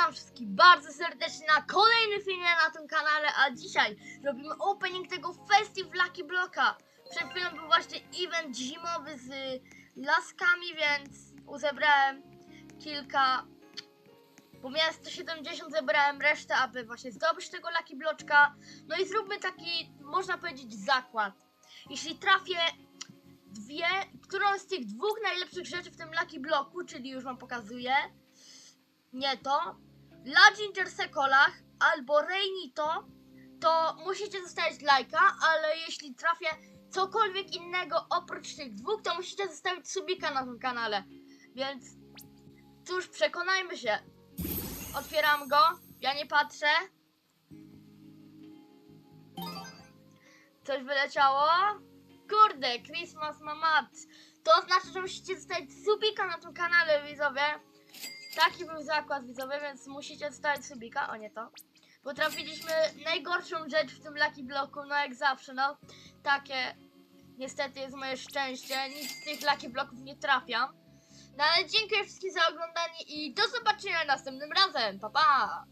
witam wszystkich bardzo serdecznie na kolejnym filmie na tym kanale, a dzisiaj robimy opening tego Festive Lucky Blocka. Przed chwilą był właśnie event zimowy z y, laskami, więc uzebrałem kilka, miałem 170, zebrałem resztę, aby właśnie zdobyć tego Lucky Bloczka. No i zróbmy taki, można powiedzieć, zakład. Jeśli trafię dwie, którą z tych dwóch najlepszych rzeczy w tym Lucky Bloku, czyli już wam pokazuję, nie to, La Ginger Sekolach albo Reinito, to musicie zostawić lajka, ale jeśli trafię cokolwiek innego oprócz tych dwóch, to musicie zostawić subika na tym kanale. Więc cóż, przekonajmy się. Otwieram go, ja nie patrzę. Coś wyleciało? Kurde, Christmas Mamat. To znaczy, że musicie zostawić subika na tym kanale, widzowie. Taki był zakład widzowy, więc musicie zostawić subika, o nie to. Bo trafiliśmy najgorszą rzecz w tym Lucky Bloku, no jak zawsze, no. Takie niestety jest moje szczęście, nic z tych Lucky Bloków nie trafiam. No ale dziękuję wszystkim za oglądanie i do zobaczenia następnym razem, pa pa!